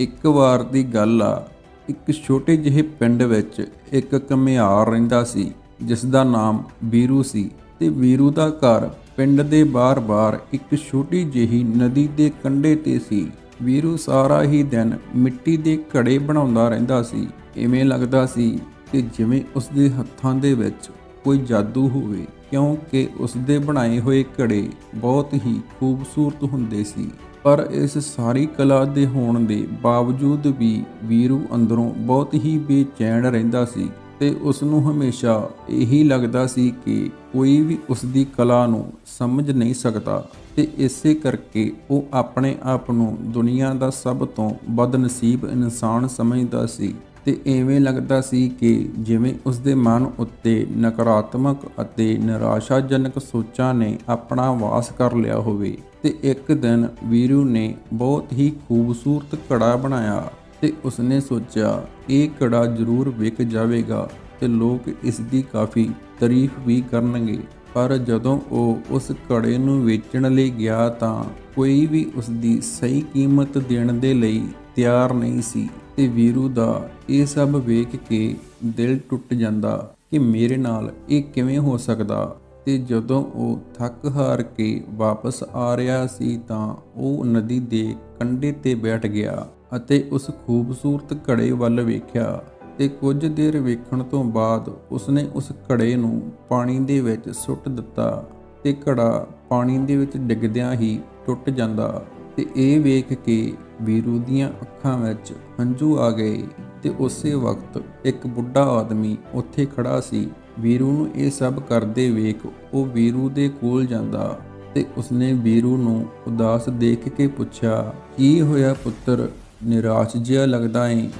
ਇੱਕ ਵਾਰ ਦੀ ਗੱਲ ਆ, ਇੱਕ ਛੋਟੇ ਜਿਹੇ ਪਿੰਡ ਵਿੱਚ ਇੱਕ ਕਮਿਆਰ ਰਹਿੰਦਾ ਸੀ ਜਿਸ ਦਾ ਨਾਮ ਵੀਰੂ ਸੀ ਤੇ ਵੀਰੂ ਦਾ ਘਰ ਪਿੰਡ ਦੇ ਬਾਹਰ-ਬਾਹਰ ਇੱਕ ਛੋਟੀ ਜਿਹੀ ਨਦੀ ਦੇ ਕੰਢੇ ਤੇ ਸੀ। ਵੀਰੂ ਸਾਰਾ ਹੀ ਦਿਨ ਮਿੱਟੀ ਦੇ ਘੜੇ ਬਣਾਉਂਦਾ ਰਹਿੰਦਾ ਸੀ। ਇਵੇਂ ਲੱਗਦਾ ਸੀ ਕਿ ਜਿਵੇਂ ਉਸ ਦੇ ਹੱਥਾਂ ਦੇ ਵਿੱਚ ਕੋਈ ਜਾਦੂ ਹੋਵੇ, ਕਿਉਂਕਿ ਉਸ ਦੇ ਬਣਾਏ ਹੋਏ ਘੜੇ ਬਹੁਤ ਹੀ ਖੂਬਸੂਰਤ ਹੁੰਦੇ ਸੀ। ਪਰ ਇਸ ਸਾਰੀ ਕਲਾ ਦੇ ਹੋਣ ਦੇ ਬਾਵਜੂਦ ਵੀ ਵੀਰੂ ਅੰਦਰੋਂ ਬਹੁਤ ਹੀ ਬੇਚੈਨ ਰਹਿੰਦਾ ਸੀ ਤੇ ਉਸ ਨੂੰ ਹਮੇਸ਼ਾ ਇਹੀ ਲੱਗਦਾ ਸੀ ਕਿ ਕੋਈ ਵੀ ਉਸ ਦੀ ਕਲਾ ਨੂੰ ਸਮਝ ਨਹੀਂ ਸਕਦਾ ਤੇ ਇਸੇ ਕਰਕੇ ਉਹ ਆਪਣੇ ਆਪ ਨੂੰ ਦੁਨੀਆ ਦਾ ਸਭ ਤੋਂ ਬਦਨਸੀਬ ਇਨਸਾਨ ਸਮਝਦਾ ਸੀ। ਤੇ ਐਵੇਂ ਲੱਗਦਾ ਸੀ ਕਿ ਜਿਵੇਂ ਉਸ ਦੇ ਮਨ ਉੱਤੇ ਨਕਾਰਾਤਮਕ ਅਤੇ ਨਿਰਾਸ਼ਾਜਨਕ ਸੋਚਾਂ ਨੇ ਆਪਣਾ ਵਾਸ ਕਰ ਲਿਆ ਹੋਵੇ। ਤੇ ਇੱਕ ਦਿਨ ਵੀਰੂ ਨੇ ਬਹੁਤ ਹੀ ਖੂਬਸੂਰਤ ਘੜਾ ਬਣਾਇਆ ਤੇ ਉਸਨੇ ਸੋਚਿਆ, ਇਹ ਘੜਾ ਜ਼ਰੂਰ ਵਿਕ ਜਾਵੇਗਾ ਤੇ ਲੋਕ ਇਸ ਦੀ ਕਾਫੀ ਤਾਰੀਫ ਵੀ ਕਰਨਗੇ। ਪਰ ਜਦੋਂ ਉਹ ਉਸ ਘੜੇ ਨੂੰ ਵੇਚਣ ਲਈ ਗਿਆ ਤਾਂ ਕੋਈ ਵੀ ਉਸ ਦੀ ਸਹੀ ਕੀਮਤ ਦੇਣ ਦੇ ਲਈ ਤਿਆਰ ਨਹੀਂ ਸੀ। ਤੇ ਵੀਰੂ ਦਾ ਇਹ ਸਭ ਵੇਖ ਕੇ ਦਿਲ ਟੁੱਟ ਜਾਂਦਾ ਕਿ ਮੇਰੇ ਨਾਲ ਇਹ ਕਿਵੇਂ ਹੋ ਸਕਦਾ। ਤੇ ਜਦੋਂ ਉਹ ਥੱਕ ਹਾਰ ਕੇ ਵਾਪਸ ਆ ਰਿਹਾ ਸੀ ਤਾਂ ਉਹ ਨਦੀ ਦੇ ਕੰਢੇ ਤੇ ਬੈਠ ਗਿਆ ਅਤੇ ਉਸ ਖੂਬਸੂਰਤ ਘੜੇ ਵੱਲ ਵੇਖਿਆ ਤੇ ਕੁਝ ਦੇਰ ਵੇਖਣ ਤੋਂ ਬਾਅਦ ਉਸਨੇ ਉਸ ਘੜੇ ਨੂੰ ਪਾਣੀ ਦੇ ਵਿੱਚ ਸੁੱਟ ਦਿੱਤਾ ਤੇ ਘੜਾ ਪਾਣੀ ਦੇ ਵਿੱਚ ਡਿੱਗਦਿਆਂ ਹੀ ਟੁੱਟ ਜਾਂਦਾ ਤੇ ਇਹ ਵੇਖ ਕੇ ਵੀਰੂ ਦੀਆਂ ਅੱਖਾਂ ਵਿੱਚ ਹੰਝੂ ਆ ਗਏ ਤੇ ਉਸੇ ਵਕਤ ਇੱਕ ਬੁੱਢਾ ਆਦਮੀ ਉੱਥੇ ਖੜਾ ਸੀ। ਵੀਰੂ ਨੂੰ ਇਹ ਸਭ ਕਰਦੇ ਵੇਖ ਉਹ ਵੀਰੂ ਦੇ ਕੋਲ ਜਾਂਦਾ ਤੇ ਉਸਨੇ ਵੀਰੂ ਨੂੰ ਉਦਾਸ ਦੇਖ ਕੇ ਪੁੱਛਿਆ, ਕੀ ਹੋਇਆ ਪੁੱਤਰ? ਨਿਰਾਸ਼ ਜਿਹਾ ਲੱਗਦਾ ਏ।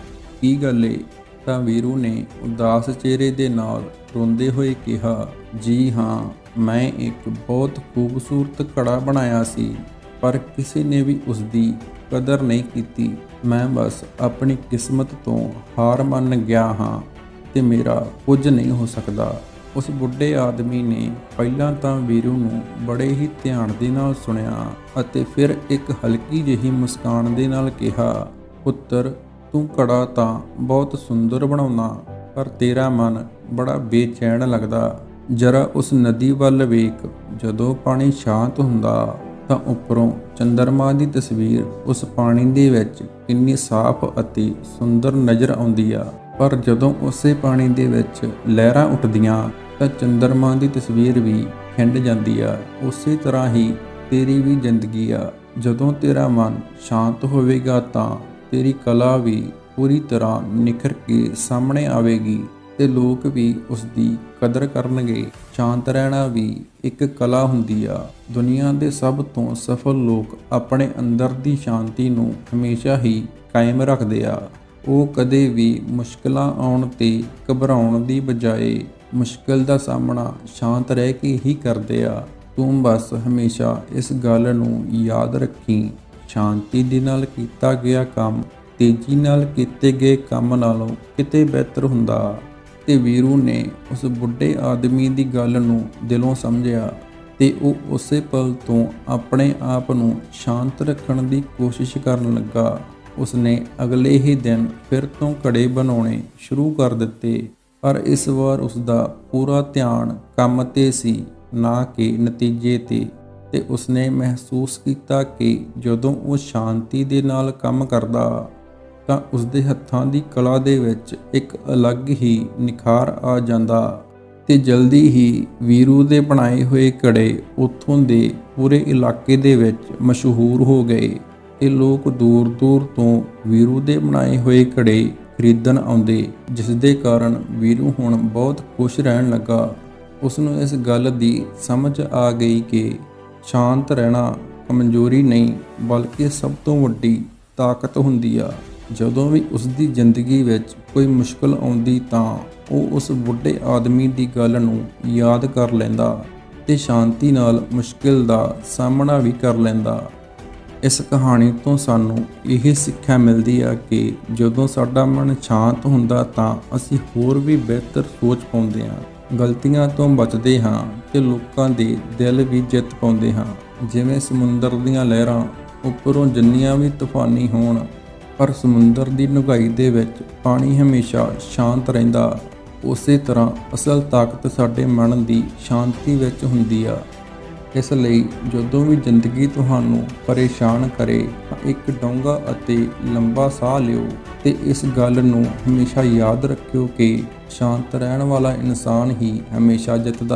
ਕੀ ਗੱਲ ਏ? ਤਾਂ ਵੀਰੂ ਨੇ ਉਦਾਸ ਚਿਹਰੇ ਦੇ ਨਾਲ ਰੋਂਦੇ ਹੋਏ ਕਿਹਾ, ਜੀ ਹਾਂ, ਮੈਂ ਇੱਕ ਬਹੁਤ ਖੂਬਸੂਰਤ ਘੜਾ ਬਣਾਇਆ ਸੀ। ਪਰ ਕਿਸੇ ਨੇ ਵੀ ਉਸ ਦੀ ਕਦਰ ਨਹੀਂ ਕੀਤੀ। ਮੈਂ ਬਸ ਆਪਣੀ ਕਿਸਮਤ ਤੋਂ ਹਾਰ ਮੰਨ ਗਿਆ ਹਾਂ ਤੇ ਮੇਰਾ ਕੁਝ ਨਹੀਂ ਹੋ ਸਕਦਾ। ਉਸ ਬੁੱਢੇ ਆਦਮੀ ਨੇ ਪਹਿਲਾਂ ਤਾਂ ਵੀਰੂ ਨੂੰ ਬੜੇ ਹੀ ਧਿਆਨ ਦੇ ਨਾਲ ਸੁਣਿਆ ਅਤੇ ਫਿਰ ਇੱਕ ਹਲਕੀ ਜਿਹੀ ਮੁਸਕਾਨ ਦੇ ਨਾਲ ਕਿਹਾ, ਪੁੱਤਰ, ਤੂੰ ਘੜਾ ਤਾਂ ਬਹੁਤ ਸੁੰਦਰ ਬਣਾਉਣਾ, ਪਰ ਤੇਰਾ ਮਨ ਬੜਾ ਬੇਚੈਨ ਲੱਗਦਾ। ਜਰਾ ਉਸ ਨਦੀ ਵੱਲ ਵੇਖ, ਜਦੋਂ ਪਾਣੀ ਸ਼ਾਂਤ ਹੁੰਦਾ ਤਾਂ ਉੱਪਰੋਂ ਚੰਦਰਮਾ ਦੀ ਤਸਵੀਰ ਉਸ ਪਾਣੀ ਦੇ ਵਿੱਚ ਕਿੰਨੀ ਸਾਫ਼ ਅਤੇ ਸੁੰਦਰ ਨਜ਼ਰ ਆਉਂਦੀ ਆ। ਪਰ ਜਦੋਂ ਉਸੇ ਪਾਣੀ ਦੇ ਵਿੱਚ ਲਹਿਰਾਂ ਉੱਠਦੀਆਂ, ਤਾਂ ਚੰਦਰਮਾ ਦੀ ਤਸਵੀਰ ਵੀ ਖਿੰਡ ਜਾਂਦੀ ਆ। ਉਸੇ ਤਰ੍ਹਾਂ ਹੀ ਤੇਰੀ ਵੀ ਜ਼ਿੰਦਗੀ ਆ। ਜਦੋਂ ਤੇਰਾ ਮਨ ਸ਼ਾਂਤ ਹੋਵੇਗਾ ਤਾਂ ਤੇਰੀ ਕਲਾ ਵੀ ਪੂਰੀ ਤਰ੍ਹਾਂ ਨਿਖਰ ਕੇ ਸਾਹਮਣੇ ਆਵੇਗੀ। ਤੇ ਲੋਕ ਵੀ ਉਸ ਦੀ ਕਦਰ ਕਰਨਗੇ। ਸ਼ਾਂਤ ਰਹਿਣਾ ਵੀ ਇੱਕ ਕਲਾ ਹੁੰਦੀ ਆ। ਦੁਨੀਆ ਦੇ ਸਭ ਤੋਂ ਸਫਲ ਲੋਕ ਆਪਣੇ ਅੰਦਰ ਦੀ ਸ਼ਾਂਤੀ ਨੂੰ ਹਮੇਸ਼ਾ ਹੀ ਕਾਇਮ ਰੱਖਦੇ ਆ। ਉਹ ਕਦੇ ਵੀ ਮੁਸ਼ਕਲਾਂ ਆਉਣ ਤੇ ਘਬਰਾਉਣ ਦੀ ਬਜਾਏ ਮੁਸ਼ਕਲ ਦਾ ਸਾਹਮਣਾ ਸ਼ਾਂਤ ਰਹਿ ਕੇ ਹੀ ਕਰਦੇ ਆ। ਤੂੰ ਬਸ ਹਮੇਸ਼ਾ ਇਸ ਗੱਲ ਨੂੰ ਯਾਦ ਰੱਖੀ। ਸ਼ਾਂਤੀ ਦੇ ਨਾਲ ਕੀਤਾ ਗਿਆ ਕੰਮ, ਤੇਜ਼ੀ ਨਾਲ ਕੀਤੇ ਗਏ ਕੰਮ ਨਾਲੋਂ ਕਿਤੇ ਬਿਹਤਰ ਹੁੰਦਾ। ਤੇ ਵੀਰੂ ਨੇ ਉਸ ਬੁੱਢੇ ਆਦਮੀ ਦੀ ਗੱਲ ਨੂੰ ਦਿਲੋਂ ਸਮਝਿਆ ਤੇ ਉਹ ਉਸੇ ਪਲ ਤੋਂ ਆਪਣੇ ਆਪ ਨੂੰ ਸ਼ਾਂਤ ਰੱਖਣ ਦੀ ਕੋਸ਼ਿਸ਼ ਕਰਨ ਲੱਗਾ। ਉਸਨੇ ਅਗਲੇ ਹੀ ਦਿਨ ਫਿਰ ਤੋਂ ਘੜੇ ਬਣਾਉਣੇ ਸ਼ੁਰੂ ਕਰ ਦਿੱਤੇ, ਪਰ ਇਸ ਵਾਰ ਉਸ ਦਾ ਪੂਰਾ ਧਿਆਨ ਕੰਮ ਤੇ ਸੀ, ਨਾ ਕਿ ਨਤੀਜੇ ਤੇ ਤੇ ਉਸਨੇ ਮਹਿਸੂਸ ਕੀਤਾ ਕਿ ਜਦੋਂ ਉਹ ਸ਼ਾਂਤੀ ਦੇ ਨਾਲ ਕੰਮ ਕਰਦਾ ਤਾਂ ਉਸਦੇ ਹੱਥਾਂ ਦੀ ਕਲਾ ਦੇ ਵਿੱਚ ਇੱਕ ਅਲੱਗ ਹੀ ਨਿਖਾਰ ਆ ਜਾਂਦਾ ਤੇ ਜਲਦੀ ਹੀ ਵੀਰੂ ਦੇ ਬਣਾਏ ਹੋਏ ਘੜੇ ਉੱਥੋਂ ਦੇ ਪੂਰੇ ਇਲਾਕੇ ਦੇ ਵਿੱਚ ਮਸ਼ਹੂਰ ਹੋ ਗਏ। ਤੇ ਲੋਕ ਦੂਰ-ਦੂਰ ਤੋਂ ਵੀਰੂ ਦੇ ਬਣਾਏ ਹੋਏ ਘੜੇ ਖਰੀਦਣ ਆਉਂਦੇ ਜਿਸ ਦੇ ਕਾਰਨ ਵੀਰੂ ਹੁਣ ਬਹੁਤ ਖੁਸ਼ ਰਹਿਣ ਲੱਗਾ। ਉਸ ਨੂੰ ਇਸ ਗੱਲ ਦੀ ਸਮਝ ਆ ਗਈ ਕਿ ਸ਼ਾਂਤ ਰਹਿਣਾ ਕਮਜ਼ੋਰੀ ਨਹੀਂ, ਬਲਕਿ ਸਭ ਤੋਂ ਵੱਡੀ ਤਾਕਤ ਹੁੰਦੀ ਆ। ਜਦੋਂ ਵੀ ਉਸ ਦੀ ਜ਼ਿੰਦਗੀ ਵਿੱਚ ਕੋਈ ਮੁਸ਼ਕਲ ਆਉਂਦੀ ਤਾਂ ਉਹ ਉਸ ਬੁੱਢੇ ਆਦਮੀ ਦੀ ਗੱਲ ਨੂੰ ਯਾਦ ਕਰ ਲੈਂਦਾ ਤੇ ਸ਼ਾਂਤੀ ਨਾਲ ਮੁਸ਼ਕਲ ਦਾ ਸਾਹਮਣਾ ਵੀ ਕਰ ਲੈਂਦਾ। ਇਸ ਕਹਾਣੀ ਤੋਂ ਸਾਨੂੰ ਇਹ ਸਿੱਖਿਆ ਮਿਲਦੀ ਆ ਕਿ ਜਦੋਂ ਸਾਡਾ ਮਨ ਸ਼ਾਂਤ ਹੁੰਦਾ ਤਾਂ ਅਸੀਂ ਹੋਰ ਵੀ ਬਿਹਤਰ ਸੋਚ ਪਾਉਂਦੇ ਹਾਂ, ਗਲਤੀਆਂ ਤੋਂ ਬਚਦੇ ਹਾਂ ਤੇ ਲੋਕਾਂ ਦੇ ਦਿਲ ਵੀ ਜਿੱਤ ਪਾਉਂਦੇ ਹਾਂ। ਜਿਵੇਂ ਸਮੁੰਦਰ ਦੀਆਂ ਲਹਿਰਾਂ ਉੱਪਰੋਂ ਜਿੰਨੀਆਂ ਵੀ ਤੂਫਾਨੀ ਹੋਣ ਪਰ ਸਮੁੰਦਰ ਦੀ ਡੂੰਘਾਈ ਦੇ ਵਿੱਚ ਪਾਣੀ ਹਮੇਸ਼ਾ ਸ਼ਾਂਤ ਰਹਿੰਦਾ। ਉਸੇ ਤਰ੍ਹਾਂ ਅਸਲ ਤਾਕਤ ਸਾਡੇ ਮਨ ਦੀ ਸ਼ਾਂਤੀ ਵਿੱਚ ਹੁੰਦੀ ਆ। ਇਸ ਲਈ ਜਦੋਂ ਵੀ ਜ਼ਿੰਦਗੀ ਤੁਹਾਨੂੰ ਪਰੇਸ਼ਾਨ ਕਰੇ, ਤਾਂ ਇੱਕ ਡੂੰਘਾ ਅਤੇ ਲੰਬਾ ਸਾਹ ਲਿਓ ਤੇ ਇਸ ਗੱਲ ਨੂੰ ਹਮੇਸ਼ਾ ਯਾਦ ਰੱਖਿਓ ਕਿ ਸ਼ਾਂਤ ਰਹਿਣ ਵਾਲਾ ਇਨਸਾਨ ਹੀ ਹਮੇਸ਼ਾ ਜਿੱਤਦਾ